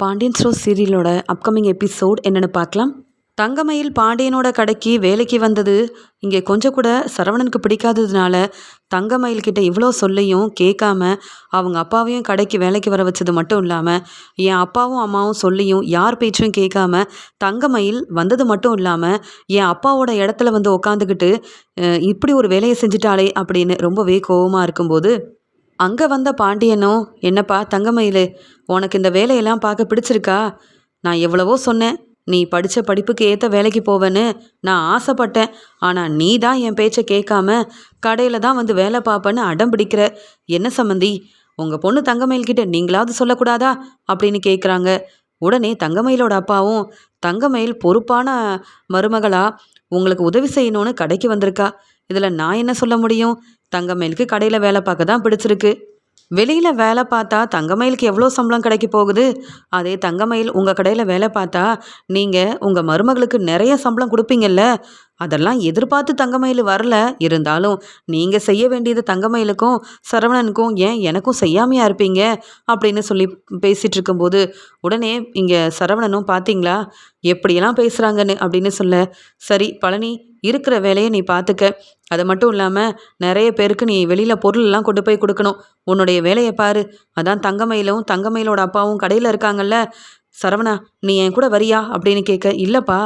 Pandian store சீரியலோட upcoming episode என்னென்னு பார்க்கலாம். தங்கமயில் பாண்டியனோட கடைக்கு வேலைக்கு வந்தது. இங்கே கொஞ்சம் கூட சரவணனுக்கு பிடிக்காததுனால தங்கமயில் கிட்ட இவ்வளோ சொல்லியும் கேட்காம அவங்க அப்பாவையும் கடைக்கு வேலைக்கு வர வச்சது மட்டும் இல்லாமல் என் அப்பாவும் அம்மாவும் சொல்லியும் யார் பேச்சும் கேட்காம தங்கமயில் வந்தது மட்டும் இல்லாமல் என் அப்பாவோட இடத்துல வந்து உக்காந்துக்கிட்டு இப்படி ஒரு வேலையை செஞ்சுட்டாளே அப்படின்னு ரொம்பவே கோவமாக இருக்கும்போது அங்கே வந்த பாண்டியனும் என்னப்பா தங்கமயிலு உனக்கு இந்த வேலையெல்லாம் பார்க்க பிடிச்சிருக்கா? நான் எவ்வளவோ சொன்னேன். நீ படித்த படிப்புக்கு ஏற்ற வேலைக்கு போவேன்னு நான் ஆசைப்பட்டேன். ஆனால் நீ தான் என் பேச்சை கேட்காம கடையில் தான் வந்து வேலை பார்ப்பேன்னு அடம் பிடிக்கிற. என்ன சம்மந்தி உங்கள் பொண்ணு தங்கமயில்கிட்ட நீங்களாவது சொல்லக்கூடாதா? அப்படின்னு கேட்குறாங்க உடனே தங்கமயிலோட அப்பாவும் தங்கமயில் பொறுப்பான மருமகளா? உங்களுக்கு உதவி செய்யணும்னு கடைக்கு வந்திருக்கா. இதில் நான் என்ன சொல்ல முடியும்? தங்கமயிலுக்கு கடையில் வேலை பார்க்க தான் பிடிச்சிருக்கு. வெளியில் வேலை பார்த்தா தங்கமயிலுக்கு எவ்வளோ சம்பளம் கிடைக்க போகுது? அதே தங்கமயில் உங்கள் கடையில் வேலை பார்த்தா நீங்கள் உங்கள் மருமகளுக்கு நிறைய சம்பளம் கொடுப்பீங்கல்ல? அதெல்லாம் எதிர்பார்த்து தங்கமயில் வரல. இருந்தாலும் நீங்கள் செய்ய வேண்டியது தங்கமயிலுக்கும் சரவணனுக்கும் ஏன் எனக்கும் செய்யாமையா இருப்பீங்க? அப்படின்னு சொல்லி பேசிகிட்டு இருக்கும்போது உடனே இங்கே சரவணனும் பார்த்தீங்களா எப்படியெல்லாம் பேசுகிறாங்கன்னு அப்படின்னு சொல்ல சரி பழனி இருக்கிற வேலையை நீ பார்த்துக்க அது மட்டும் இல்லாமல் நிறைய பேருக்கு நீ வெளியில் பொருளெல்லாம் கொண்டு போய் கொடுக்கணும். உன்னுடைய வேலையை பாரு. அதான் தங்கமயிலும் தங்கமயிலோட அப்பாவும் கடையில் இருக்காங்கல்ல. சரவணா நீ என் கூட வரியா? அப்படின்னு கேட்க இல்லைப்பா.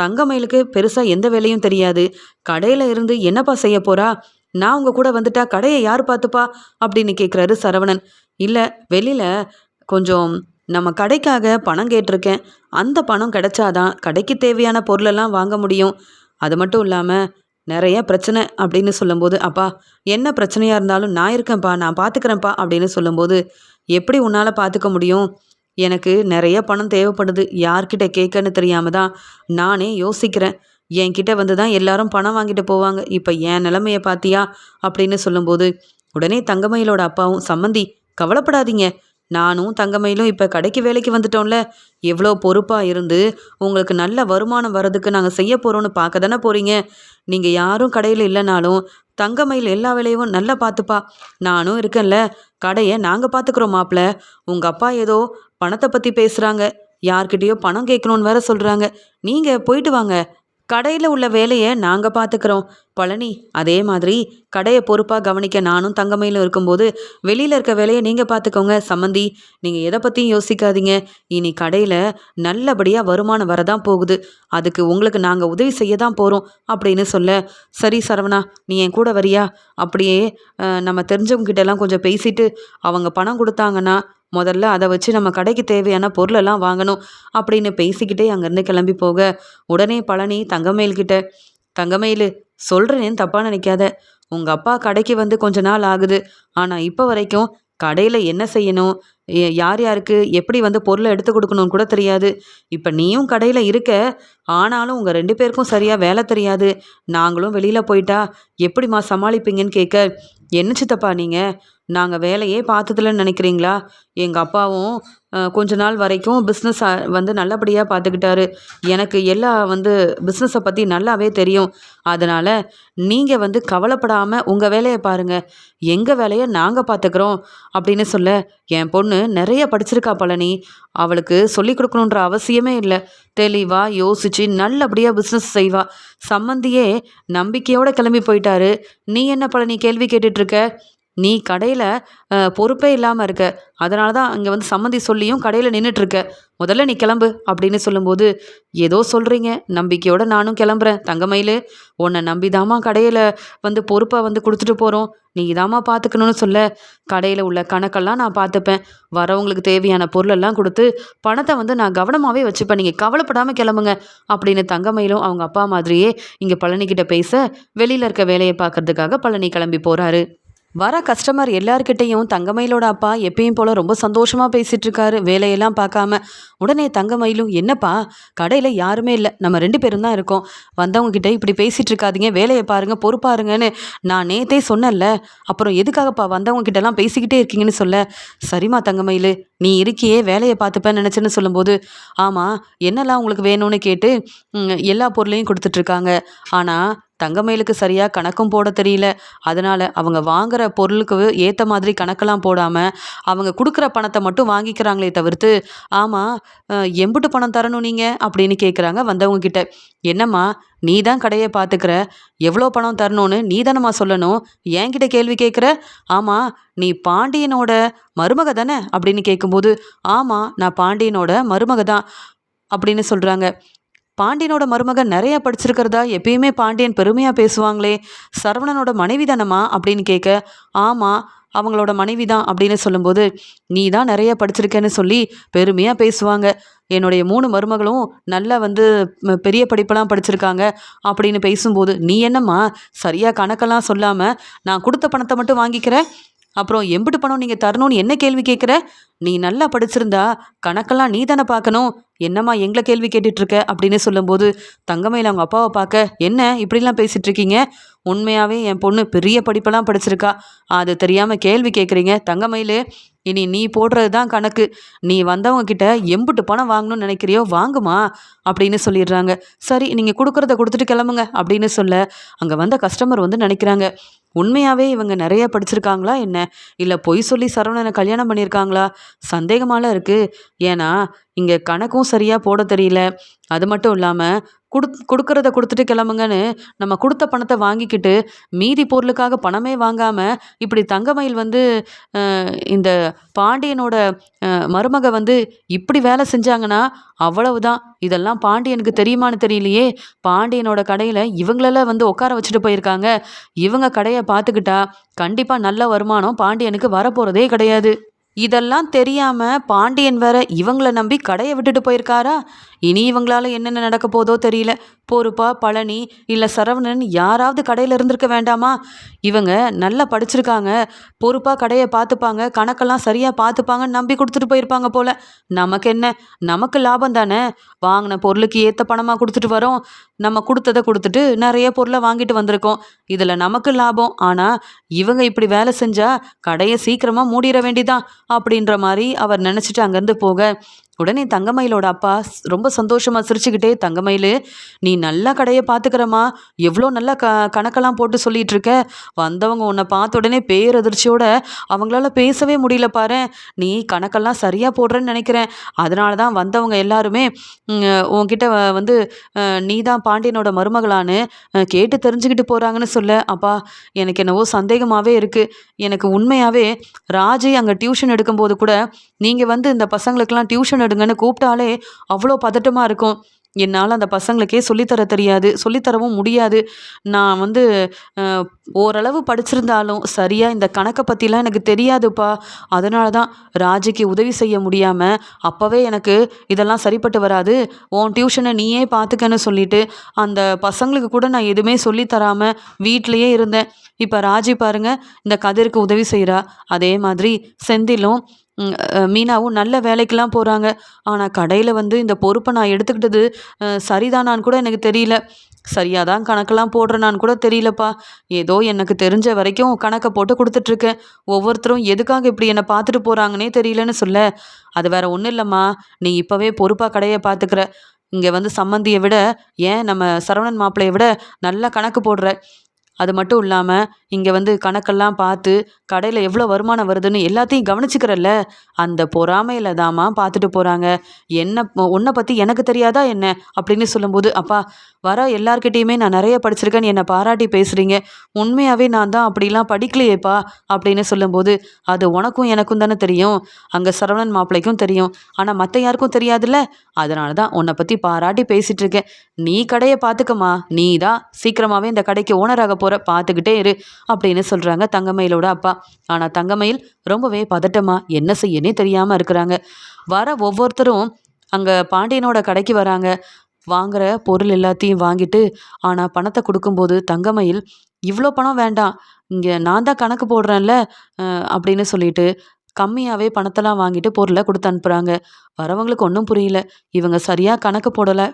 தங்கமயிலுக்கு பெருசாக எந்த வேலையும் தெரியாது. கடையில் இருந்து என்னப்பா செய்ய போறா? நான் உங்கள் கூட வந்துட்டா கடையை யார் பார்த்துப்பா? அப்படின்னு கேட்குறாரு சரவணன். இல்லை வெளியில் கொஞ்சம் நம்ம கடைக்காக பணம் கேட்டிருக்கேன். அந்த பணம் கிடைச்சாதான் கடைக்கு தேவையான பொருளெல்லாம் வாங்க முடியும். அது மட்டும் இல்லாமல் நிறைய பிரச்சனை அப்படின்னு சொல்லும்போது அப்பா என்ன பிரச்சனையாக இருந்தாலும் நான் இருக்கேன்ப்பா நான் பார்த்துக்கிறேன்ப்பா அப்படின்னு சொல்லும்போது எப்படி உன்னால் பார்த்துக்க முடியும்? எனக்கு நிறைய பணம் தேவைப்படுது. யார்கிட்ட கேட்கன்னு தெரியாமல் தான் நானே யோசிக்கிறேன். என்கிட்ட வந்து தான் எல்லாரும் பணம் வாங்கிட்டு போவாங்க. இப்போ என் நிலமைய பார்த்தியா அப்படின்னு சொல்லும்போது உடனே தங்கமயிலோட அப்பாவும் சம்மந்தி கவலைப்படாதீங்க. நானும் தங்கமயிலும் இப்போ கடைக்கு வேலைக்கு வந்துட்டோம்ல. எவ்வளோ பொறுப்பாக இருந்து உங்களுக்கு நல்ல வருமானம் வர்றதுக்கு நாங்கள் செய்ய போகிறோன்னு பார்க்க தானே போகிறீங்க நீங்கள் யாரும் கடையில் இல்லைனாலும் தங்கமயில் எல்லா வேலையும் நல்லா பார்த்துப்பா. நானும் இருக்கேன்ல. கடையை நாங்கள் பார்த்துக்குறோம் மாப்பிள்ள உங்கள் அப்பா ஏதோ பணத்தை பற்றி பேசுகிறாங்க யார்கிட்டயோ பணம் கேட்கணுன்னு வேற சொல்கிறாங்க நீங்கள் போயிட்டு வாங்க. கடையில் உள்ள வேலையை நாங்கள் பார்த்துக்கிறோம் பழனி அதே மாதிரி கடையை பொறுப்பாக கவனிக்க நானும் தங்கமையிலும் இருக்கும்போது வெளியில் இருக்க வேலையை நீங்கள் பார்த்துக்கோங்க சம்மந்தி. நீங்கள் எதை பற்றியும் யோசிக்காதீங்க. இனி கடையில் நல்லபடியாக வருமானம் வரதான் போகுது. அதுக்கு உங்களுக்கு நாங்கள் உதவி செய்ய தான் போகிறோம் அப்படின்னு சொல்ல சரி சரவணா நீ என் கூட வரியா? அப்படியே நம்ம தெரிஞ்சவங்க கிட்டலாம் கொஞ்சம் பேசிட்டு அவங்க பணம் கொடுத்தாங்கன்னா முதல்ல அதை வச்சு நம்ம கடைக்கு தேவையான பொருளெல்லாம் வாங்கணும் அப்படின்னு பேசிக்கிட்டே அங்கேருந்து கிளம்பி போக உடனே பழனி தங்கமயில்கிட்ட தங்கமயில் சொல்கிறேன்னு தப்பாக நினைக்காத. உங்கள் அப்பா கடைக்கு வந்து கொஞ்ச நாள் ஆகுது. ஆனால் இப்போ வரைக்கும் கடையில் என்ன செய்யணும்? யார் யாருக்கு எப்படி வந்து பொருளை எடுத்து கொடுக்கணும்னு கூட தெரியாது. இப்போ நீயும் கடையில் இருக்க. ஆனாலும் உங்கள் ரெண்டு பேருக்கும் சரியாக வேலை தெரியாது. நாங்களும் வெளியில் போயிட்டா எப்படிம்மா சமாளிப்பீங்கன்னு கேட்க என்ன சித்தப்பா நீங்கள் நாங்கள் வேலையே பார்த்ததில்லன்னு நினைக்கிறீங்களா? எங்கள் அப்பாவும் கொஞ்ச நாள் வரைக்கும் பிஸ்னஸ் வந்து நல்லபடியாக பார்த்துக்கிட்டாரு. எனக்கு எல்லா வந்து பிஸ்னஸை பற்றி நல்லாவே தெரியும். அதனால் நீங்கள் வந்து கவலைப்படாமல் உங்கள் வேலையை பாருங்கள் எங்கள் வேலையை நாங்கள் பார்த்துக்குறோம் அப்படின்னு சொல்ல என் பொண்ணு நிறைய படிச்சிருக்கா பழனி. அவளுக்கு சொல்லி கொடுக்கணுன்ற அவசியமே இல்லை. தெளிவாக யோசித்து நல்லபடியாக பிஸ்னஸ் செய்வா. சம்மந்தியே நம்பிக்கையோட கிளம்பி போயிட்டாரு. நீ என்ன பழனி கேள்வி கேட்டுட்ருக்க நீ கடையில் பொறுப்பே இல்லாமல் இருக்க. அதனால தான் அங்கே வந்து சம்மந்தி சொல்லியும் கடையில் நின்றுட்டுருக்க முதல்ல நீ கிளம்பு அப்படின்னு சொல்லும்போது ஏதோ சொல்கிறீங்க நம்பிக்கையோடு நானும் கிளம்புறேன். தங்கமயிலு உன்னை நம்பிதாம்மா கடையில் வந்து பொறுப்பை வந்து கொடுத்துட்டு போகிறோம் நீ இதாமா பார்த்துக்கணும்னு சொல்ல. கடையில் உள்ள கணக்கெல்லாம் நான் பார்த்துப்பேன் வரவங்களுக்கு தேவையான பொருளெல்லாம் கொடுத்து பணத்தை வந்து நான் கவனமாகவே வச்சுப்பேன். நீங்கள் கவலைப்படாமல் கிளம்புங்க. அப்படின்னு தங்கமயிலும் அவங்க அப்பா மாதிரியே இங்கே பழனிக்கிட்ட பேச வெளியில் இருக்க வேலையை பார்க்கறதுக்காக பழனி கிளம்பி போகிறாரு வர கஸ்டமர் எல்லார்கிட்டையும் தங்கமயிலோட அப்பா எப்பயும் போல ரொம்ப சந்தோஷமாக பேசிட்டு இருக்காரு வேலையெல்லாம் பார்க்காம. உடனே தங்கமயிலும் என்னப்பா கடையில் யாருமே இல்லை. நம்ம ரெண்டு பேரும் தான் இருக்கோம். வந்தவங்க கிட்ட இப்படி பேசிட்டு இருக்காதீங்க வேலையை பாருங்க பொறுப்பாருங்கன்னு நான் நேத்தே சொன்னேன்ல. அப்புறம் எதுக்காகப்பா வந்தவங்க கிட்டலாம் பேசிக்கிட்டே இருக்கீங்கன்னு சொல்ல? சரிம்மா தங்கமயிலு நீ இருக்கியே வேலையை பார்த்துப்பேன் நினச்சேன்னு சொல்லும்போது ஆமாம் என்னெல்லாம் உங்களுக்கு வேணும்னு கேட்டு எல்லா பொருளையும் கொடுத்துட்ருக்காங்க. ஆனால் தங்கமயிலுக்கு சரியாக கணக்கும் போட தெரியல. அதனால் அவங்க வாங்குற பொருளுக்கு ஏற்ற மாதிரி கணக்கெல்லாம் போடாமல் அவங்க கொடுக்குற பணத்தை மட்டும் வாங்கிக்கிறாங்களே தவிர்த்து ஆமாம் எம்புட்டு பணம் தரணும் நீங்கள் அப்படின்னு கேட்குறாங்க வந்தவங்க கிட்ட. என்னம்மா நீ தான் கடையை பார்த்துக்கிற? எவ்வளோ பணம் தரணும்னு நீ தானம்மா சொல்லணும். என்கிட்ட கேள்வி கேட்குற? ஆமாம் நீ பாண்டியனோட மருமக தானே? அப்படின்னு கேட்கும்போது ஆமாம் நான் பாண்டியனோட மருமக தான் அப்படின்னு சொல்கிறாங்க பாண்டியனோட மருமகன் நிறைய படிச்சிருக்கிறதா? எப்பயுமே பாண்டியன் பெருமையாக பேசுவாங்களே. சரவணனோட மனைவி தானம்மா அப்படின்னு கேட்க ஆமாம் அவங்களோட மனைவி தான் அப்படின்னு சொல்லும்போது நீ தான் நிறைய படிச்சிருக்கேன்னு சொல்லி பெருமையாக பேசுவாங்க. என்னுடைய மூணு மருமகளும் நல்லா வந்து பெரிய படிப்பெல்லாம் படிச்சிருக்காங்க அப்படின்னு பேசும்போது நீ என்னம்மா சரியாக கணக்கெல்லாம் சொல்லாமல் நான் கொடுத்த பணத்தை மட்டும் வாங்கிக்கிற? அப்புறம் எம்பிட்டு பணம் நீங்கள் தரணும்னு என்ன கேள்வி கேட்குற நீ நல்லா படிச்சிருந்தா கணக்கெல்லாம் நீ தானே பார்க்கணும். என்னம்மா எங்களை கேள்வி கேட்டுட்ருக்க? அப்படின்னு சொல்லும்போது தங்கமயில அவங்க அப்பாவை பார்க்க என்ன? இப்படிலாம் பேசிகிட்ருக்கீங்க இருக்கீங்க உண்மையாகவே என் பொண்ணு பெரிய படிப்பெல்லாம் படிச்சிருக்கா. அது தெரியாமல் கேள்வி கேட்குறீங்க. தங்கமயிலு இனி நீ போடுறது தான் கணக்கு. நீ வந்தவங்க கிட்ட எம்புட்டு பணம் வாங்கணும்னு நினைக்கிறியோ வாங்குமா? அப்படின்னு சொல்லிடுறாங்க. சரி நீங்கள் கொடுக்குறத கொடுத்துட்டு கிளம்புங்க அப்படின்னு சொல்ல அங்கே வந்த கஸ்டமர் வந்து நினைக்கிறாங்க உண்மையாகவே இவங்க நிறைய படிச்சிருக்காங்களா என்ன? இல்லை பொய் சொல்லி சரவணனை கல்யாணம் பண்ணியிருக்காங்களா? சந்தேகமாலாம் இருக்குது ஏன்னா இங்கே கணக்கும் சரியாக போட தெரியல. அது மட்டும் இல்லாமல் கொடு கொடுக்கறத கொடுத்துட்டு கிளம்புங்கன்னு நம்ம கொடுத்த பணத்தை வாங்கிக்கிட்டு மீதி பொருளுக்காக பணமே வாங்காமல் இப்படி தங்கமயில் வந்து இந்த பாண்டியனோட மருமக வந்து இப்படி வேலை செஞ்சாங்கன்னா அவ்வளவுதான். இதெல்லாம் பாண்டியனுக்கு தெரியுமான்னு தெரியலையே. பாண்டியனோட கடையில் இவங்களெல்லாம் வந்து உட்கார வச்சுட்டு போயிருக்காங்க. இவங்க கடையை பார்த்துக்கிட்டா கண்டிப்பாக நல்ல வருமானம் பாண்டியனுக்கு வரப்போகிறதே கிடையாது. இதெல்லாம் தெரியாம பாண்டியன் வேற இவங்கள நம்பி கடையை விட்டுட்டு போயிருக்காரா? இனி இவங்களால என்னென்ன நடக்க போதோ தெரியல. பொறுப்பா பழனி இல்லை சரவணன் யாராவது கடையில் இருந்திருக்க வேண்டாமா? இவங்க நல்லா படிச்சிருக்காங்க. பொறுப்பாக கடையை பார்த்துப்பாங்க. கணக்கெல்லாம் சரியாக பார்த்துப்பாங்கன்னு நம்பி கொடுத்துட்டு போயிருப்பாங்க போல. நமக்கு என்ன? நமக்கு லாபம் தானே? வாங்கின பொருளுக்கு ஏற்ற பணமாக கொடுத்துட்டு வரோம். நம்ம கொடுத்ததை கொடுத்துட்டு நிறைய பொருளை வாங்கிட்டு வந்திருக்கோம். இதில் நமக்கு லாபம். ஆனால் இவங்க இப்படி வேலை செஞ்சால் கடையை சீக்கிரமாக மூடிட வேண்டிதான் அப்படின்ற மாதிரி அவர் நினச்சிட்டு அங்கேருந்து போக உடனே தங்கமயிலோட அப்பா ரொம்ப சந்தோஷமா சிரிச்சுக்கிட்டே தங்கமயில் நீ நல்லா கடையை பார்த்துக்கிறம்மா எவ்வளோ நல்லா க கணக்கெல்லாம் போட்டு சொல்லிட்டு இருக்க வந்தவங்க உன்னை பார்த்த உடனே பேரதிர்ச்சியோட அவங்களால பேசவே முடியல பாரு நீ கணக்கெல்லாம் சரியாக போடுறேன்னு நினைக்கிறேன். அதனால தான் வந்தவங்க எல்லாருமே உன்கிட்ட வந்து நீ தான் பாண்டியனோட மருமகளான்னு கேட்டு தெரிஞ்சுக்கிட்டு போகிறாங்கன்னு சொல்ல. அப்பா எனக்கு என்னவோ சந்தேகமாகவே இருக்குது எனக்கு உண்மையாகவே ராஜி அங்கே டியூஷன் எடுக்கும்போது கூட நீங்கள் வந்து இந்த பசங்களுக்கெல்லாம் டியூஷன் நடுங்கன்னு கூப்பிட்டாலே அவ்வளோ பதட்டமாக இருக்கும். என்னால் அந்த பசங்களுக்கே சொல்லித்தர தெரியாது. சொல்லித்தரவும் முடியாது. நான் வந்து ஓரளவு படிச்சிருந்தாலும் சரியாக இந்த கணக்கை பற்றிலாம் எனக்கு தெரியாதுப்பா. அதனால தான் ராஜிக்கு உதவி செய்ய முடியாமல் அப்போவே எனக்கு இதெல்லாம் சரிப்பட்டு வராது. உன் டியூஷனை நீயே பார்த்துக்கன்னு சொல்லிட்டு அந்த பசங்களுக்கு கூட நான் எதுவுமே சொல்லித்தராமல் வீட்டிலையே இருந்தேன். இப்போ ராஜி பாருங்க இந்த கதிருக்கு உதவி செய்கிறா அதே மாதிரி செந்திலும் மீனாவும் நல்ல வேலைக்கெல்லாம் போகிறாங்க ஆனால் கடையில் வந்து இந்த பொறுப்பை நான் எடுத்துக்கிட்டது சரிதானான்னு கூட எனக்கு தெரியல. சரியாக தான் கணக்கெல்லாம் போடுறேனான்னு கூட தெரியலப்பா. ஏதோ எனக்கு தெரிஞ்ச வரைக்கும் கணக்கை போட்டு கொடுத்துட்ருக்கேன். ஒவ்வொருத்தரும் எதுக்காக இப்படி என்னை பார்த்துட்டு போகிறாங்கன்னே தெரியலன்னு சொல்ல. அது வேற ஒன்றும் இல்லைம்மா. நீ இப்போவே பொறுப்பாக கடையை பார்த்துக்கிற. இங்கே வந்து சம்மந்தியை விட ஏன் நம்ம சரவணன் மாப்பிள்ளையை விட நல்லா கணக்கு போடுற. அது மட்டும் இல்லாமல் இங்கே வந்து கணக்கெல்லாம் பார்த்து கடையில் எவ்வளோ வருமானம் வருதுன்னு எல்லாத்தையும் கவனிச்சுக்கிறல்ல? அந்த பொறாமையில் தாம்மா பார்த்துட்டு போகிறாங்க என்ன உன்னை பற்றி எனக்கு தெரியாதா என்ன? அப்படின்னு சொல்லும்போது அப்பா வர எல்லார்கிட்டேயுமே நான் நிறைய படிச்சிருக்கேன்னு என்னை பாராட்டி பேசுகிறீங்க உண்மையாகவே நான் தான் அப்படிலாம் படிக்கலையேப்பா அப்படின்னு சொல்லும்போது அது உனக்கும் எனக்கும் தானே தெரியும். அங்கே சரவணன் மாப்பிள்ளைக்கும் தெரியும். ஆனால் மற்ற யாருக்கும் தெரியாதுல்ல? அதனால தான் உன்னை பற்றி பாராட்டி பேசிகிட்ருக்கேன் நீ கடையை பார்த்துக்கம்மா. நீ தான் சீக்கிரமாகவே இந்த கடைக்கு ஓனராக போ போகிற பார்த்துக்கிட்டே இரு அப்படின்னு சொல்கிறாங்க தங்கமயிலோட அப்பா. ஆனால் தங்கமயில் ரொம்பவே பதட்டமாக என்ன செய்யனே தெரியாமல் இருக்கிறாங்க. வர ஒவ்வொருத்தரும் அங்கே பாண்டியனோட கடைக்கு வராங்க. வாங்குற பொருள் எல்லாத்தையும் வாங்கிட்டு ஆனால் பணத்தை கொடுக்கும்போது தங்கமயில் இவ்வளோ பணம் வேண்டாம் இங்கே நான் தான் கணக்கு போடுறேன்ல அப்படின்னு சொல்லிட்டு கம்மியாகவே பணத்தெல்லாம் வாங்கிட்டு பொருளை கொடுத்து அனுப்புகிறாங்க வரவங்களுக்கு ஒன்றும் புரியல. இவங்க சரியாக கணக்கு போடலை.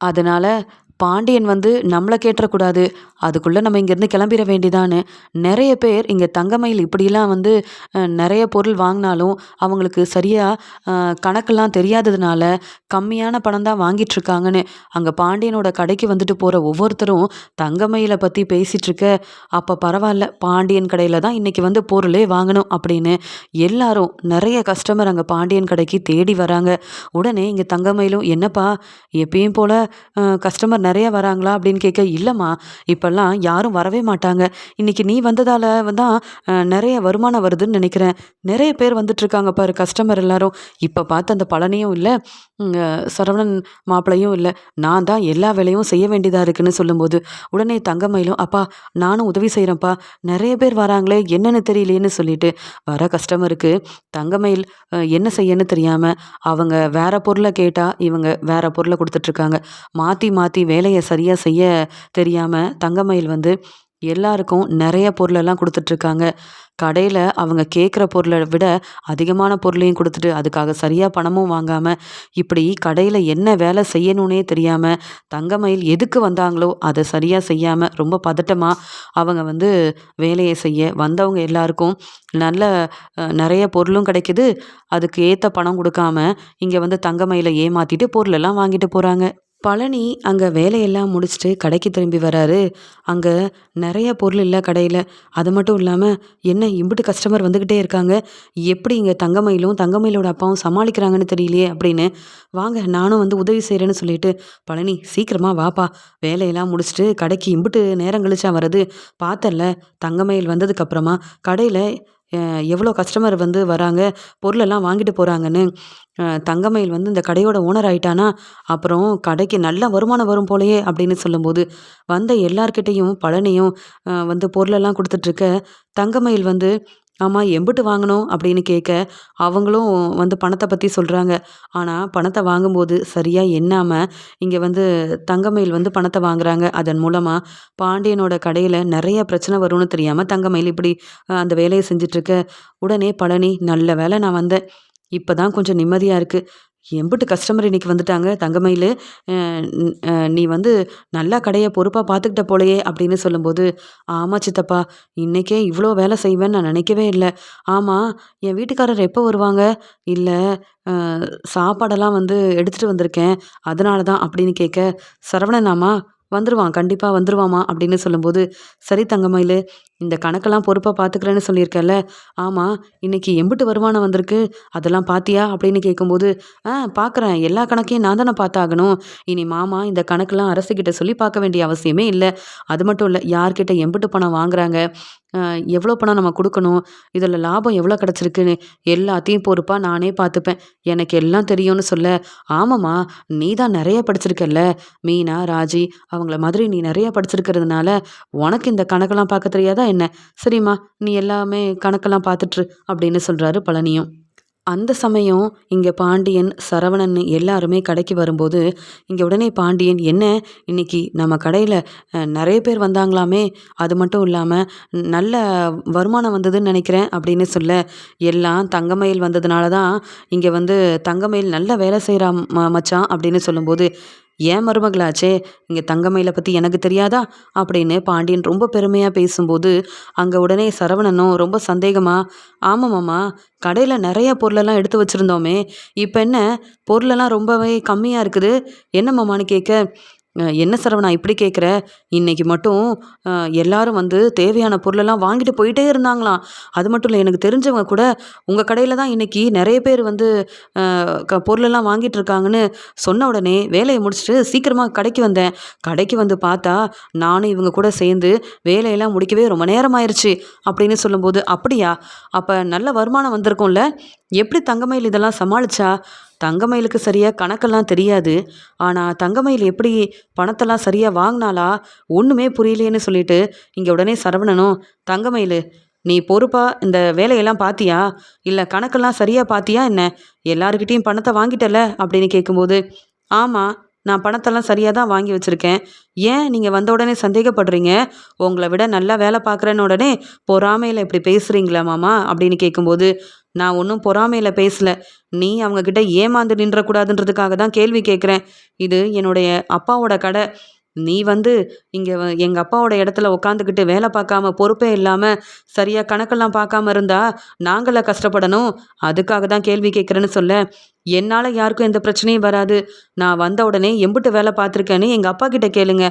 அதனால் பாண்டியன் வந்து நம்மளை கேட்டுறக்கூடாது. அதுக்குள்ளே நம்ம இங்கேருந்து கிளம்பிட வேண்டிதான்னு. நிறைய பேர் இங்கே தங்கமயில் இப்படிலாம் வந்து நிறைய பொருள் வாங்கினாலும் அவங்களுக்கு சரியாக கணக்கெல்லாம் தெரியாததுனால கம்மியான பணம் தான் வாங்கிட்டுருக்காங்கன்னு அங்கே பாண்டியனோட கடைக்கு வந்துட்டு போகிற ஒவ்வொருத்தரும் தங்கமயிலை பற்றி பேசிகிட்ருக்க அப்போ பரவாயில்ல பாண்டியன் கடையில் தான் இன்றைக்கி வந்து பொருளே வாங்கணும் அப்படின்னு எல்லாரும் நிறைய கஸ்டமர் அங்கே பாண்டியன் கடைக்கு தேடி வராங்க. உடனே இங்கே தங்கமயிலும் என்னப்பா எப்பயும் போல் கஸ்டமர் நிறைய வராங்களா அப்படின்னு கேட்க இல்லைம்மா இப்போல்லாம் யாரும் வரவே மாட்டாங்க. இன்றைக்கி நீ வந்ததால் தான் நிறைய வருமானம் வருதுன்னு நினைக்கிறேன். நிறைய பேர் வந்துட்டுருக்காங்க பாரு கஸ்டமர் எல்லாரும். இப்போ பார்த்து அந்த பழனியும் இல்லை சரவணன் மாப்பிளையும் இல்லை. நான் தான் எல்லா வேலையும் செய்ய வேண்டியதாக இருக்குன்னு சொல்லும்போது உடனே தங்கமயிலும் அப்பா நானும் உதவி செய்கிறேன்ப்பா நிறைய பேர் வராங்களே என்னென்னு தெரியலையேன்னு சொல்லிட்டு வர கஸ்டமருக்கு தங்கமயில் என்ன செய்யன்னு தெரியாமல் அவங்க வேற பொருளை கேட்டால் இவங்க வேற பொருளை கொடுத்துட்ருக்காங்க மாற்றி மாற்றி வேலையை சரியாக செய்ய தெரியாமல் தங்கமயில் வந்து எல்லாருக்கும் நிறைய பொருளெல்லாம் கொடுத்துட்ருக்காங்க. கடையில் அவங்க கேட்குற பொருளை விட அதிகமான பொருளையும் கொடுத்துட்டு அதுக்காக சரியாக பணமும் வாங்காமல் இப்படி கடையில் என்ன வேலை செய்யணும்னே தெரியாமல் தங்கமயில் எதுக்கு வந்தாங்களோ அதை சரியாக செய்யாமல் ரொம்ப பதட்டமாக அவங்க வந்து வேலையை செய்ய வந்தவங்க எல்லாருக்கும் நல்ல நிறைய பொருளும் கிடைக்குது. அதுக்கு ஏற்ற பணம் கொடுக்காம இங்கே வந்து தங்கமயிலை ஏமாற்றிட்டு பொருளெல்லாம் வாங்கிட்டு போகிறாங்க பழனி அங்கே வேலையெல்லாம் முடிச்சுட்டு கடைக்கு திரும்பி வராரு. அங்கே நிறைய பொருள் இல்லை கடையில். அது மட்டும் இல்லாமல் என்ன இம்புட்டு கஸ்டமர் வந்துக்கிட்டே இருக்காங்க. எப்படி இங்கே தங்கமயிலும் தங்கமயிலோட அப்பாவும் சமாளிக்கிறாங்கன்னு தெரியலையே அப்படின்னு. வாங்க நானும் வந்து உதவி செய்கிறேன்னு சொல்லிட்டு பழனி சீக்கிரமாக வாப்பா. வேலையெல்லாம் முடிச்சுட்டு கடைக்கு இம்புட்டு நேரம் கழிச்சா வர்றது. பார்த்தல்ல தங்கமயில் வந்ததுக்கப்புறமா கடையில் எவ்வளோ கஸ்டமர் வந்து வராங்க பொருளெல்லாம் வாங்கிட்டு போகிறாங்கன்னு தங்கமயில் வந்து இந்த கடையோட ஓனர் ஆயிட்டானா அப்புறம் கடைக்கு நல்ல வருமானம் வரும் போலயே அப்படின்னு சொல்லும்போது வந்த எல்லார்கிட்டேயும் பழனியும் வந்து பொருளெல்லாம் கொடுத்துட்ருக்க தங்கமயில் வந்து ஆமாம் எம்பிட்டு வாங்கணும் அப்படின்னு கேட்க அவங்களும் வந்து பணத்தை பற்றி சொல்கிறாங்க ஆனால் பணத்தை வாங்கும்போது சரியாக எண்ணாமல் இங்கே வந்து தங்கமயில் வந்து பணத்தை வாங்குறாங்க. அதன் மூலமாக பாண்டியனோட கடையில் நிறைய பிரச்சனை வரும்னு தெரியாமல் தங்கமயில் இப்படி அந்த வேலையை செஞ்சிட்ருக்க உடனே பழனி நல்ல வேலை நான் வந்தேன். இப்போ தான் கொஞ்சம் நிம்மதியாக இருக்குது எம்பிட்டு கஸ்டமர் இன்னைக்கு வந்துட்டாங்க. தங்கமயில் நீ வந்து நல்லா கடையை பொறுப்பாக பார்த்துக்கிட்ட போலையே அப்படின்னு சொல்லும்போது ஆமாம் சித்தப்பா இன்னைக்கே இவ்வளோ வேலை செய்வேன்னு நான் நினைக்கவே இல்லை. ஆமாம் என் வீட்டுக்காரர் எப்போ வருவாங்க? இல்லை சாப்பாடெல்லாம் வந்து எடுத்துகிட்டு வந்திருக்கேன். அதனால தான் அப்படின்னு கேட்க சரவணனாமா வந்துருவான் கண்டிப்பாக வந்துருவாமா அப்படின்னு சொல்லும்போது சரி தங்கமயில் இந்த கணக்கெல்லாம் பொறுப்பாக பார்த்துக்கிறேன்னு சொல்லியிருக்கல ஆமாம் இன்னைக்கு எம்பிட்டு வருமானம் வந்திருக்கு. அதெல்லாம் பாத்தியா? அப்படின்னு கேட்கும்போது ஆ பார்க்குறேன் எல்லா கணக்கையும் நான் தானே பார்த்தாகணும் இனி மாமா இந்த கணக்கெல்லாம் அரசுக்கிட்ட சொல்லி பார்க்க வேண்டிய அவசியமே இல்லை. அது மட்டும் இல்லை யார்கிட்ட எம்பிட்டு பணம் வாங்குறாங்க? எவ்வளோ பணம் நம்ம கொடுக்கணும்? இதில் லாபம் எவ்வளோ கிடச்சிருக்குன்னு எல்லாத்தையும் பொறுப்பாக நானே பார்த்துப்பேன். எனக்கு எல்லாம் தெரியும்னு சொல்ல. ஆமாம்மா நீ தான் நிறைய படிச்சிருக்கல்ல? மீனா ராஜி அவங்கள மாதிரி நீ நிறைய படிச்சிருக்கிறதுனால உனக்கு இந்த கணக்கெல்லாம் பார்க்க தெரியாதா என்ன? சரிம்மா நீ எல்லாமே கணக்கெல்லாம் பார்த்துட்ரு அப்படின்னு சொல்கிறாரு பழனியும். அந்த சமயம் இங்கே பாண்டியன் சரவணன் எல்லாருமே கடைக்கு வரும்போது இங்கே உடனே பாண்டியன் என்ன? இன்னைக்கு நம்ம கடையில் நிறைய பேர் வந்தாங்களாமே? அது மட்டும் இல்லாமல் நல்ல வருமானம் வந்ததுன்னு நினைக்கிறேன் அப்படின்னு சொல்ல எல்லாம் தங்கமயில் வந்ததுனால தான் இங்கே வந்து தங்கமயில் நல்ல வேலை செய்கிறா ம மச்சான் அப்படின்னு சொல்லும்போது ஏன் மருமகளாச்சே? இங்கே தங்கமயிலை பற்றி எனக்கு தெரியாதா? அப்படின்னு பாண்டியன் ரொம்ப பெருமையாக பேசும்போது அங்கே உடனே சரவணனும் ரொம்ப சந்தேகமா ஆமாம்மாம்மா கடையில் நிறைய பொருளெல்லாம் எடுத்து வச்சுருந்தோமே இப்போ என்ன? பொருளெல்லாம் ரொம்பவே கம்மியாக இருக்குது. என்ன மாமான்னு கேட்க என்ன சரவணா இப்படி கேட்குற இன்னைக்கு மட்டும் எல்லாரும் வந்து தேவையான பொருளெல்லாம் வாங்கிட்டு போயிட்டே இருந்தாங்களாம். அது மட்டும் இல்லை எனக்கு தெரிஞ்சவங்க கூட உங்கள் கடையில் தான் இன்னைக்கு நிறைய பேர் வந்து க பொருளெல்லாம் வாங்கிட்டு இருக்காங்கன்னு சொன்ன உடனே வேலையை முடிச்சுட்டு சீக்கிரமாக கடைக்கு வந்தேன். கடைக்கு வந்து பார்த்தா நானும் இவங்க கூட சேர்ந்து வேலையெல்லாம் முடிக்கவே ரொம்ப நேரம் ஆயிடுச்சு அப்படின்னு சொல்லும்போது அப்படியா? அப்போ நல்ல வருமானம் வந்திருக்கும்ல? எப்படி தங்கமயில் இதெல்லாம் சமாளிச்சா? தங்கமயிலுக்கு சரியாக கணக்கெல்லாம் தெரியாது. ஆனால் தங்கமயில் எப்படி பணத்தெல்லாம் சரியாக வாங்கினாலா ஒன்றுமே புரியலையேன்னு சொல்லிட்டு இங்கே உடனே சரவணனும் தங்கமயில் நீ பொறுப்பாக இந்த வேலையெல்லாம் பார்த்தியா இல்லை கணக்கெல்லாம் சரியாக பார்த்தியா என்ன? எல்லாருக்கிட்டேயும் பணத்தை வாங்கிட்டல? அப்படின்னு கேட்கும்போது ஆமாம் நான் பணத்தெல்லாம் சரியாக தான் வாங்கி வச்சுருக்கேன். ஏன் நீங்கள் வந்த உடனே சந்தேகப்படுறீங்க? உங்களை விட நல்லா வேலை பார்க்குறேன்னு உடனே பொறாமையில் இப்படி பேசுகிறீங்களா மாமா? அப்படின்னு கேட்கும்போது நான் ஒன்றும் பொறாமையில் பேசல. நீ அவங்கக்கிட்ட ஏமாந்து நின்றக்கூடாதுன்றதுக்காக தான் கேள்வி கேட்குறேன் இது என்னுடைய அப்பாவோட கடை. நீ வந்து இங்கே எங்கள் அப்பாவோட இடத்துல உட்காந்துக்கிட்டு வேலை பார்க்காம பொறுப்பே இல்லாமல் சரியாக கணக்கெல்லாம் பார்க்காம இருந்தா நாங்களே கஷ்டப்படணும். அதுக்காக தான் கேள்வி கேட்குறேன்னு சொல்ல. என்னால் யாருக்கும் எந்த பிரச்சனையும் வராது. நான் வந்த உடனே எம்பிட்டு வேலை பார்த்துருக்கேன்னு எங்கள் அப்பா கிட்ட கேளுங்க.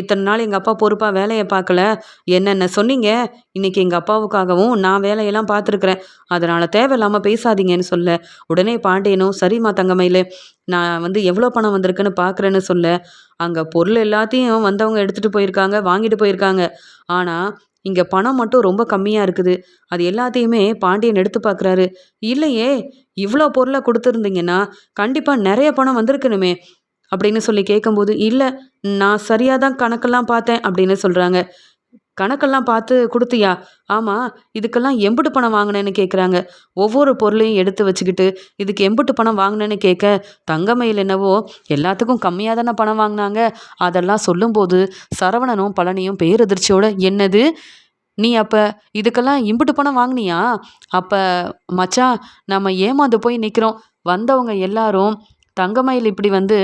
இத்தனை நாள் எங்கள் அப்பா பொறுப்பாக வேலையை பார்க்கல. என்னென்ன சொன்னீங்க? இன்றைக்கி எங்கள் அப்பாவுக்காகவும் நான் வேலையெல்லாம் பார்த்துருக்குறேன். அதனால் தேவையில்லாமல் பேசாதீங்கன்னு சொல்ல. உடனே பாண்டியனும் சரிம்மா தங்கமையில் நான் வந்து எவ்வளோ பணம் வந்திருக்குன்னு பார்க்குறேன்னு சொல்ல. அங்கே பொருள் எல்லாத்தையும் வந்தவங்க எடுத்துகிட்டு போயிருக்காங்க வாங்கிட்டு போயிருக்காங்க. ஆனால் இங்கே பணம் மட்டும் ரொம்ப கம்மியாக இருக்குது. அது எல்லாத்தையுமே பாண்டியன் எடுத்து பார்க்குறாரு இல்லையே இவ்வளோ பொருளை கொடுத்துருந்தீங்கன்னா கண்டிப்பாக நிறைய பணம் வந்திருக்கணுமே அப்படின்னு சொல்லி கேட்கும்போது இல்லை நான் சரியாக தான் கணக்கெல்லாம் பார்த்தேன் அப்படின்னு சொல்கிறாங்க கணக்கெல்லாம் பார்த்து கொடுத்தியா? ஆமாம் இதுக்கெல்லாம் எம்புட்டு பணம் வாங்கினேன்னு கேட்குறாங்க ஒவ்வொரு பொருளையும் எடுத்து வச்சுக்கிட்டு இதுக்கு எம்புட்டு பணம் வாங்கினேன்னு கேட்க தங்கமையில் என்னவோ எல்லாத்துக்கும் கம்மியாக தானே பணம் வாங்கினாங்க. அதெல்லாம் சொல்லும்போது சரவணனும் பழனியும் பேரதிர்ச்சியோட என்னது? நீ அப்போ இதுக்கெல்லாம் இம்புட்டு பணம் வாங்கினியா? அப்போ மச்சான் நம்ம ஏமாந்து போய் நிற்கிறோம் வந்தவங்க எல்லாரும் தங்கமயில் இப்படி வந்து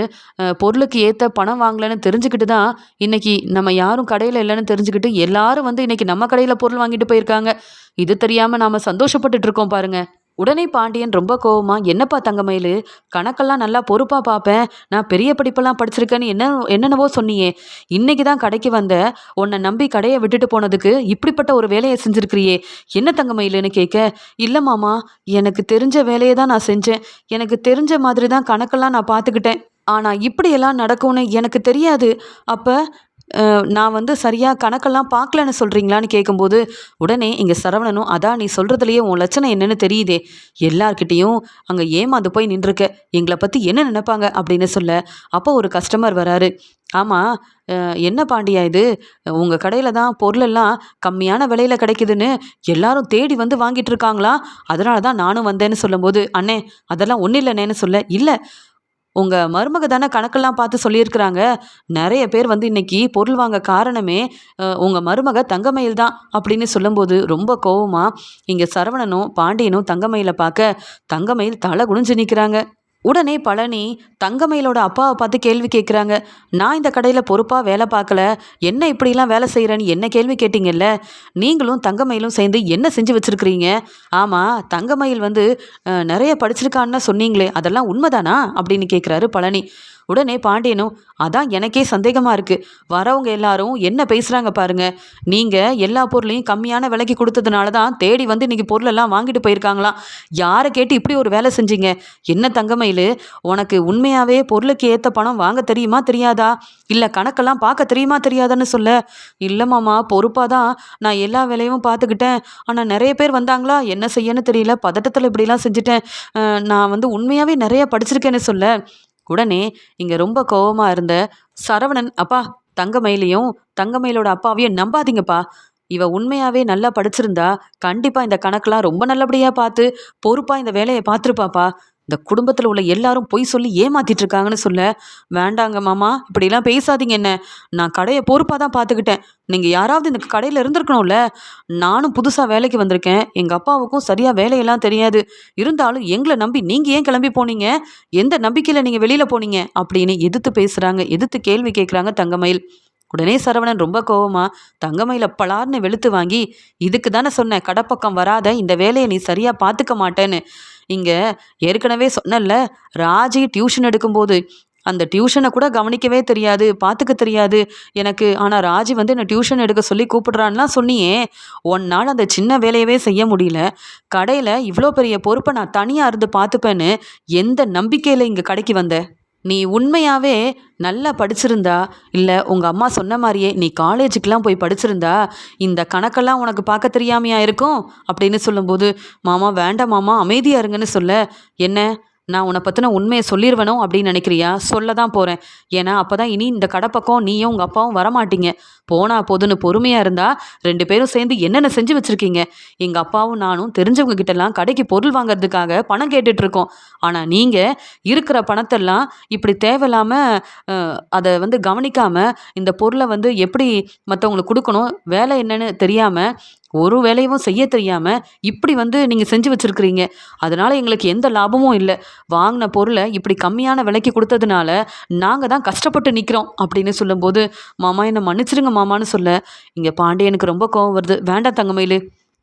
பொருளுக்கு ஏற்ற பணம் வாங்கலைன்னு தெரிஞ்சுக்கிட்டு தான் இன்றைக்கி நம்ம யாரும் கடையில் இல்லைன்னு தெரிஞ்சுக்கிட்டு எல்லாரும் வந்து இன்றைக்கி நம்ம கடையில் பொருள் வாங்கிட்டு போயிருக்காங்க. இது தெரியாமல் நாம் சந்தோஷப்பட்டுட்டு இருக்கோம் பாருங்கள் உடனே பாண்டியன் ரொம்ப கோவமா என்னப்பா தங்கமயிலு கணக்கெல்லாம் நல்லா பொறுப்பாக பார்ப்பேன் நான் பெரிய படிப்பெல்லாம் படிச்சிருக்கேன்னு என்ன என்னென்னவோ சொன்னியே. இன்னைக்கு தான் கடைக்கு வந்த உன்னை நம்பி கடையை விட்டுட்டு போனதுக்கு இப்படிப்பட்ட ஒரு வேலையை செஞ்சுருக்கிறியே. என்ன தங்கமயிலுன்னு கேட்க இல்லை மாமா எனக்கு தெரிஞ்ச வேலையை தான் நான் செஞ்சேன். எனக்கு தெரிஞ்ச மாதிரி தான் கணக்கெல்லாம் நான் பார்த்துக்கிட்டேன். ஆனால் இப்படியெல்லாம் நடக்கும்னு எனக்கு தெரியாது. அப்போ நான் வந்து சரியாக கணக்கெல்லாம் பார்க்கலன்னு சொல்கிறீங்களான்னு கேட்கும்போது உடனே இங்கே சரவணனும் அதான் நீ சொல்கிறதுலையே உன் லட்சணம் என்னென்னு தெரியுதே. எல்லார்கிட்டேயும் அங்கே ஏமாந்து போய் நின்றுருக்க. எங்களை பற்றி என்ன நினைப்பாங்க? அப்படின்னு சொல்ல அப்போ ஒரு கஸ்டமர் வராரு. ஆமாம் என்ன பாண்டியா இது? உங்கள் கடையில் தான் பொருளெல்லாம் கம்மியான விலையில் கிடைக்குதுன்னு எல்லாரும் தேடி வந்து வாங்கிட்டு இருக்காங்களா? அதனால தான் நானும் வந்தேன்னு சொல்லும்போது அண்ணே அதெல்லாம் ஒன்றும் இல்லைண்ணேன்னு சொல்ல. இல்லை உங்கள் மருமக தானே கணக்கெல்லாம் பார்த்து சொல்லியிருக்கிறாங்க. நிறைய பேர் வந்து இன்னைக்கு பொருள் வாங்க காரணமே உங்கள் மருமக தங்கமயில் தான் அப்படின்னு சொல்லும்போது ரொம்ப கோவமாக இங்கே சரவணனும் பாண்டியனும் தங்கமயிலை பார்க்க தங்கமயில் தலை குனிஞ்சு நிற்கிறாங்க உடனே பழனி தங்கமயிலோட அப்பாவை பார்த்து கேள்வி கேட்குறாங்க நான் இந்த கடையில் பொறுப்பாக வேலை பார்க்கல. என்ன இப்படிலாம் வேலை செய்கிறேன்னு என்ன கேள்வி கேட்டிங்கல்ல? நீங்களும் தங்கமயிலும் சேர்ந்து என்ன செஞ்சு வச்சுருக்கிறீங்க? ஆமாம் தங்கமயில் வந்து நிறைய படிச்சிருக்கான்னு சொன்னீங்களே அதெல்லாம் உண்மைதானா? அப்படின்னு கேட்குறாரு பழனி. உடனே பாண்டியனும் அதான் எனக்கே சந்தேகமாக இருக்குது வரவங்க எல்லாரும் என்ன பேசுகிறாங்க பாருங்க. நீங்கள் எல்லா பொருளையும் கம்மியான விலைக்கு கொடுத்ததுனால தான் தேடி வந்து இன்றைக்கி பொருளெல்லாம் வாங்கிட்டு போயிருக்காங்களாம். யாரை கேட்டு இப்படி ஒரு வேலை செஞ்சீங்க? என்ன தங்கமயில்? உனக்கு உண்மையாகவே பொருளுக்கு ஏற்ற பணம் வாங்க தெரியுமா தெரியாதா? இல்லை கணக்கெல்லாம் பார்க்க தெரியுமா தெரியாதான்னு சொல்ல. இல்லை மாமா பொறுப்பாக தான் நான் எல்லா வேலையும் பார்த்துக்கிட்டேன். ஆனால் நிறைய பேர் வந்தாங்களா? என்ன செய்யன்னு தெரியல. பதட்டத்தில் இப்படிலாம் செஞ்சுட்டேன். நான் வந்து உண்மையாகவே நிறைய படிச்சிருக்கேன்னு சொல்ல. உடனே இங்கே ரொம்ப கோபமாக இருந்த சரவணன் அப்பா தங்கமயிலையும் தங்கமயிலோட அப்பாவையும் நம்பாதீங்கப்பா. இவ உண்மையாகவே நல்லா படிச்சிருந்தா கண்டிப்பாக இந்த கணக்கெலாம் ரொம்ப நல்லபடியாக பார்த்து பொறுப்பாக இந்த வேலையை பார்த்துருப்பாப்பா. இந்த குடும்பத்தில் உள்ள எல்லாரும் பொய் சொல்லி ஏமாத்திட்டு இருக்காங்கன்னு சொல்ல வேண்டாங்க மாமா இப்படிலாம் பேசாதீங்க என்ன. நான் கடையை பொறுப்பாக தான் பார்த்துக்கிட்டேன். நீங்கள் யாராவது இந்த கடையில் இருந்திருக்கணும்ல. நானும் புதுசாக வேலைக்கு வந்திருக்கேன். எங்கள் அப்பாவுக்கும் சரியாக வேலையெல்லாம் தெரியாது. இருந்தாலும் எங்களை நம்பி நீங்கள் ஏன் கிளம்பி போனீங்க? எந்த நம்பிக்கையில் நீங்கள் வெளியில் போனீங்க? அப்படின்னு எதிர்த்து பேசுகிறாங்க எதிர்த்து கேள்வி கேட்குறாங்க தங்கமயில். உடனே சரவணன் ரொம்ப கோவமா தங்கமையில பலார்னு வெளுத்து வாங்கி இதுக்கு தானே சொன்னேன் கடப்பக்கம் வராத இந்த வேலையை நீ சரியாக பார்த்துக்க மாட்டேன்னு. இங்கே ஏற்கனவே சொன்னல ராஜி டியூஷன் எடுக்கும்போது அந்த டியூஷனை கூட கவனிக்கவே தெரியாது பார்த்துக்க தெரியாது. எனக்கு ஆனால் ராஜி வந்து என்னை டியூஷன் எடுக்க சொல்லி கூப்பிடுறான்லாம் சொன்னியே ஒன்னால் அந்த சின்ன வேலையவே செய்ய முடியல. கடையில் இவ்வளோ பெரிய பொறுப்பை நான் தனியாக இருந்து பார்த்துப்பேன்னு எந்த நம்பிக்கையில் இங்கே கடைக்கு வந்தேன் நீ உண்மையாகவே நல்லா படிச்சிருந்தா இல்லை உங்கள் அம்மா சொன்ன மாதிரியே நீ காலேஜுக்கெலாம் போய் படிச்சிருந்தா இந்த கணக்கெல்லாம் உனக்கு பார்க்க தெரியாமையா இருக்கும்? அப்படின்னு சொல்லும்போது மாமா வேண்டாம் மாமா அமைதியாக இருங்கன்னு சொல்ல. என்ன? நான் உன்னை பற்றின உண்மையை சொல்லிடுவேனோ அப்படின்னு நினைக்கிறியா? சொல்ல தான் போகிறேன் ஏன்னா அப்போ தான் இனி இந்த கடை பக்கம் நீயும் உங்கள் அப்பாவும் வரமாட்டீங்க. போனா போதுன்னு பொறுமையாக இருந்தால் ரெண்டு பேரும் சேர்ந்து என்னென்ன செஞ்சு வச்சுருக்கீங்க? எங்கள் அப்பாவும் நானும் தெரிஞ்சவங்க கிட்டலாம் கடைக்கு பொருள் வாங்குறதுக்காக பணம் கேட்டுட்ருக்கோம். ஆனால் நீங்கள் இருக்கிற பணத்தெல்லாம் இப்படி தேவையில்லாமல் அதை வந்து கவனிக்காமல் இந்த பொருளை வந்து எப்படி மற்றவங்களுக்கு கொடுக்கணும் வேலை என்னன்னு தெரியாமல் ஒரு வேலையும் செய்ய தெரியாம இப்படி வந்து நீங்க செஞ்சு வச்சிருக்கிறீங்க. அதனால எங்களுக்கு எந்த லாபமும் இல்லை வாங்கின பொருளை இப்படி கம்மியான விலைக்கு கொடுத்ததுனால நாங்க தான் கஷ்டப்பட்டு நிக்கிறோம்." அப்படின்னு சொல்லும்போது, "மாமா என்ன மன்னிச்சிடுங்க மாமான்னு" சொல்ல, இங்க பாண்டியனுக்கு ரொம்ப கோவம் வருது. "வேண்டாம் தங்கமயிலு.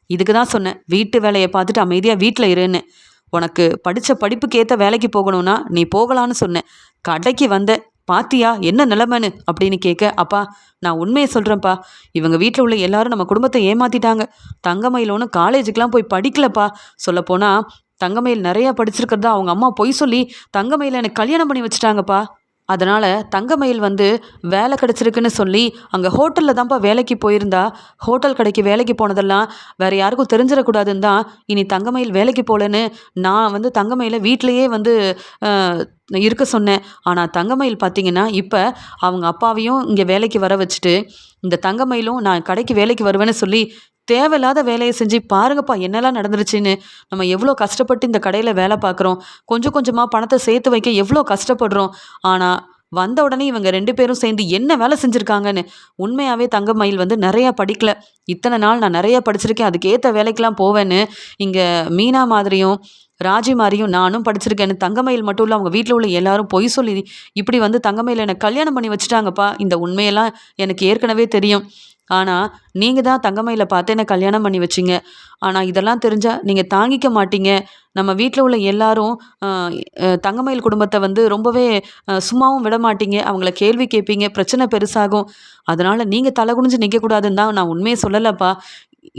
இதுக்கு தான் சொன்னேன். வீட்டு வேலையை பார்த்துட்டு அமைதியா வீட்டில் இருன்னு. உனக்கு படித்த படிப்புக்கு ஏற்ற வேலைக்கு போகணும்னா, நீ போகலான்னு சொன்னேன். கடைக்கு வந்தேன் பாத்தியா என்ன நிலைமைன்னு?" அப்படின்னு கேட்க, "அப்பா நான் உண்மையை சொல்கிறேன்ப்பா இவங்க வீட்டில் உள்ள எல்லாரும் நம்ம குடும்பத்தை ஏமாத்திட்டாங்க. தங்கமயிலோன்னு காலேஜுக்கெலாம் காலேஜுக்குலாம் போய் படிக்கலப்பா. சொல்லப்போனால் தங்கமயில் நிறையா படிச்சிருக்கிறதா அவங்க அம்மா பொய் சொல்லி, தங்கமயில எனக்கு கல்யாணம் பண்ணி வச்சுட்டாங்கப்பா. அதனால் தங்கமயில் வந்து வேலை கிடச்சிருக்குன்னு சொல்லி, அங்கே ஹோட்டலில் தான்ப்பா வேலைக்கு போயிருந்தா. ஹோட்டல் கடைக்கு வேலைக்கு போனதெல்லாம் வேறு யாருக்கும் தெரிஞ்சிடக்கூடாதுன்னு தான், இனி தங்கமயில் வேலைக்கு போகலன்னு நான் வந்து தங்கமயில வீட்டிலையே வந்து இருக்க சொன்னேன். ஆனால் தங்கமயில் பார்த்தீங்கன்னா, இப்போ அவங்க அப்பாவையும் இங்கே வேலைக்கு வர வச்சுட்டு, இந்த தங்கமயிலும் நான் கடைக்கு வேலைக்கு வருவேன்னு சொல்லி, தேவையில்லாத வேலையை செஞ்சு பாருங்கப்பா என்னலாம் நடந்துருச்சுன்னு. நம்ம எவ்வளோ கஷ்டப்பட்டு இந்த கடையில் வேலை பார்க்குறோம். கொஞ்சம் கொஞ்சமாக பணத்தை சேர்த்து வைக்க எவ்வளோ கஷ்டப்படுறோம். ஆனால் வந்த உடனே இவங்க ரெண்டு பேரும் சேர்ந்து என்ன வேலை செஞ்சுருக்காங்கன்னு உண்மையாகவே தங்கமயில் வந்து நிறையா படிக்கல. இத்தனை நாள் நான் நிறையா படிச்சிருக்கேன். அதுக்கேற்ற வேலைக்கெலாம் வேலைக்கெல்லாம் போவேன்னு, இங்கே மீனா மாதிரியும், ராஜி மாதிரியும் நானும் படிச்சிருக்கேன்னு தங்கமயில் மட்டும் இல்லை அவங்க வீட்டில் உள்ள எல்லாரும் பொய் சொல்லி, இப்படி வந்து தங்கமயில என்ன கல்யாணம் பண்ணி வச்சுட்டாங்கப்பா. இந்த உண்மையெல்லாம் எனக்கு ஏற்கனவே தெரியும். ஆனால் நீங்கள் தான் தங்கமயில பார்த்து என்ன கல்யாணம் பண்ணி வச்சிங்க ஆனால் இதெல்லாம் தெரிஞ்சால் நீங்கள் தாங்கிக்க மாட்டீங்க. நம்ம வீட்டில் உள்ள எல்லாரும் தங்கமயில் குடும்பத்தை வந்து ரொம்பவே சும்மாவும் விட மாட்டீங்க. அவங்கள கேள்வி கேட்பீங்க. பிரச்சனை பெருசாகும். அதனால் நீங்கள் தலை குனிஞ்சு நிற்கக்கூடாதுன்னு தான் நான் உண்மையை சொல்லலைப்பா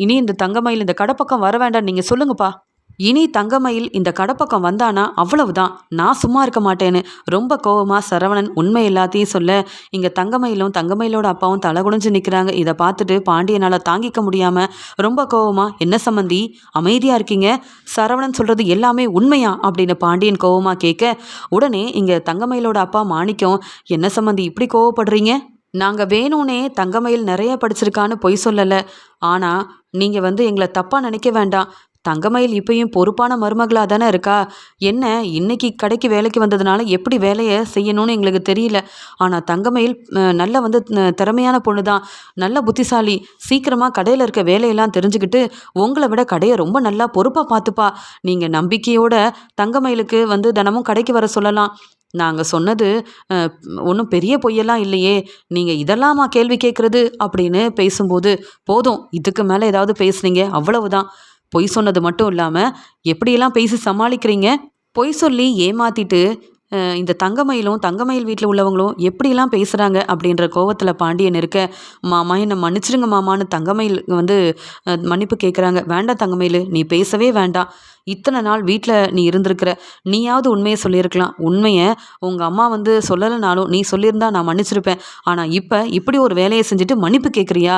இனி இந்த தங்கமயில் இந்த கடை பக்கம் வர வேண்டாம் நீங்கள் சொல்லுங்கப்பா. இனி தங்கமயில் இந்த கடப்பக்கம் வந்தானா அவ்வளவுதான். நான் சும்மா இருக்க மாட்டேன்னு ரொம்ப கோவமா சரவணன் உண்மை எல்லாத்தையும் சொல்ல, இங்க தங்கமயிலும், தங்கமயிலோட அப்பாவும் தலை குனிஞ்சு நிக்கிறாங்க. இதை பார்த்துட்டு பாண்டியனால தாங்கிக்க முடியாம ரொம்ப கோவமா, "என்ன சம்மந்தி அமைதியா இருக்கீங்க? சரவணன் சொல்றது எல்லாமே உண்மையா?" அப்படின்னு பாண்டியன் கோவமா கேட்க, உடனே இங்க தங்கமயிலோட அப்பா மாணிக்கம், "என்ன சம்மந்தி இப்படி கோவப்படுறீங்க? நாங்க வேணும்னே தங்கமயில் நிறைய படிச்சிருக்கான்னு பொய் சொல்லல. ஆனா, நீங்க வந்து எங்களை தப்பா நினைக்க வேண்டாம். தங்கமயில் இப்பயும் பொறுப்பான மருமகளாக தானே இருக்கா. என்ன இன்னைக்கு கடைக்கு வேலைக்கு வந்ததுனால எப்படி வேலையை செய்யணும்னு எங்களுக்கு தெரியல. ஆனால் தங்கமயில் நல்ல வந்து திறமையான பொண்ணு தான். நல்ல புத்திசாலி. சீக்கிரமாக கடையில் இருக்க வேலையெல்லாம் தெரிஞ்சுக்கிட்டு, உங்களை விட கடையை ரொம்ப நல்லா பொறுப்பாக பார்த்துப்பா. நீங்கள் நம்பிக்கையோட தங்கமயிலுக்கு வந்து தினமும் கடைக்கு வர சொல்லலாம். நாங்கள் சொன்னது ஒன்றும் பெரிய பொய்யெல்லாம் இல்லையே. நீங்கள் இதெல்லாமா கேள்வி கேட்குறது அப்படின்னு பேசும்போது, "போதும் இதுக்கு மேலே ஏதாவது பேசுனீங்க அவ்வளவுதான். பொய் சொன்னது மட்டும் இல்லாமல் எப்படியெல்லாம் பேசி சமாளிக்கிறீங்க? பொய் சொல்லி ஏமாத்திட்டு, இந்த தங்கமயிலும், தங்கமயில் வீட்டில் உள்ளவங்களும் எப்படிலாம் பேசுகிறாங்க அப்படின்ற கோவத்தில் பாண்டியன் இருக்க, "மாமா என்னை மன்னிச்சிடுங்க மாமான்னு" தங்கமயில் வந்து மன்னிப்பு கேட்குறாங்க. "வேண்டாம் தங்கமயிலு. நீ பேசவே வேண்டாம். இத்தனை நாள் வீட்டில் நீ இருந்திருக்கிற. நீயாவது உண்மையை சொல்லியிருக்கலாம். உண்மையை உங்கள் அம்மா வந்து சொல்லலைனாலும் நீ சொல்லியிருந்தா நான் மன்னிச்சிருப்பேன். ஆனால் இப்போ இப்படி ஒரு வேலையை செஞ்சுட்டு மன்னிப்பு கேட்குறியா?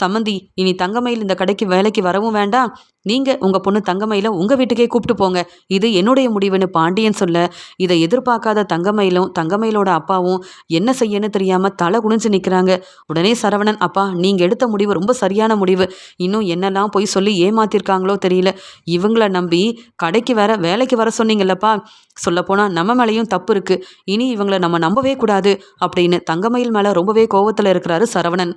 சம்மந்தி இனி தங்கமயில் இந்த கடைக்கு வேலைக்கு வரவும் வேண்டாம். நீங்க உங்க பொண்ணு தங்கமயில உங்க வீட்டுக்கே கூப்பிட்டு போங்க. இது என்னுடைய முடிவுன்னு" பாண்டியன் சொல்ல, இதை எதிர்பார்க்காத தங்கமயிலும், தங்கமயிலோட அப்பாவும் என்ன செய்யன்னு தெரியாம தலை குனிஞ்சு நிக்கிறாங்க. உடனே சரவணன், "அப்பா நீங்க எடுத்த முடிவு ரொம்ப சரியான முடிவு. இன்னும் என்னெல்லாம் பொய் சொல்லி ஏமாத்திருக்காங்களோ தெரியல. இவங்கள நம்பி கடைக்கு வேற வேலைக்கு வர சொன்னீங்கல்லப்பா. சொல்லப்போனா நம்ம மேலையும் தப்பு இருக்கு. இனி இவங்கள நம்ம நம்பவே கூடாது." அப்படின்னு தங்கமயில் மேல ரொம்பவே கோவத்துல இருக்கிறாரு சரவணன்.